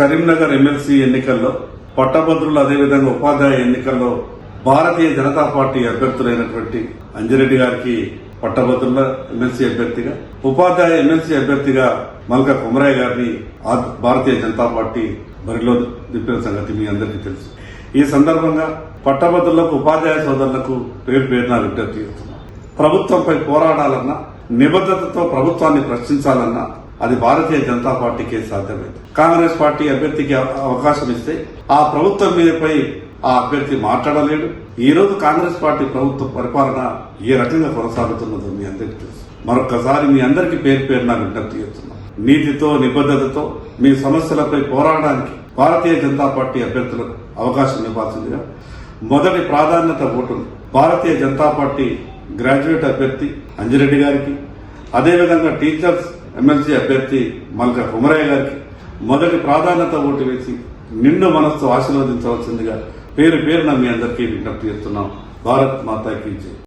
Karimnagar MLC ఎన్నికల్లో పట్టభద్రులు అదేవిధంగా ఉపాధ్యాయ ఎన్నికల్లో భారతీయ జనతా పార్టీ అభ్యర్థులైనటువంటి అంజిరెడ్డి గారికి పట్టభద్రుల ఎమ్మెల్సీ అభ్యర్థిగా ఉపాధ్యాయ ఎమ్మెల్సీ అభ్యర్థిగా మల్క కుమరయ్య గారిని భారతీయ జనతా పార్టీ బరిలో దింపిన సంగతి మీ అందరికీ తెలుసు. ఈ సందర్భంగా పట్టభద్రులకు ఉపాధ్యాయ సోదరులకు పేరు పేరున విజ్ఞప్తి చేస్తున్నాం. ప్రభుత్వంపై పోరాడాలన్నా నిబద్ధతతో ప్రభుత్వాన్ని ప్రశ్నించాలన్నా అది భారతీయ జనతా పార్టీకే సాధ్యమైంది. కాంగ్రెస్ పార్టీ అభ్యర్థికి అవకాశం ఇస్తే ఆ ప్రభుత్వం మీదపై ఆ అభ్యర్థి మాట్లాడలేడు. ఈ రోజు కాంగ్రెస్ పార్టీ ప్రభుత్వ పరిపాలన ఏ రకంగా కొనసాగుతున్నదో మీ అందరికీ తెలుసు. మరొకసారి మీ అందరికీ పేరు పేరున విజ్ఞప్తి చేస్తున్నాం. నీతితో నిబద్ధతతో మీ సమస్యలపై పోరాడడానికి భారతీయ జనతా పార్టీ అభ్యర్థులకు అవకాశం ఇవ్వాల్సిందిగా మొదటి ప్రాధాన్యత ఓటును భారతీయ జనతా పార్టీ గ్రాడ్యుయేట్ అభ్యర్థి అంజిరెడ్డి గారికి అదేవిధంగా టీచర్స్ ఎమ్మెల్సీ అభ్యర్థి మల్క కుమరయ్య గారికి మొదటి ప్రాధాన్యత ఓటు వేసి నిండు మనస్సు ఆశీర్వదించవలసిందిగా పేరు పేరున మీ అందరికీ విజ్ఞప్తి చేస్తున్నాం. భారత్ మాతాకి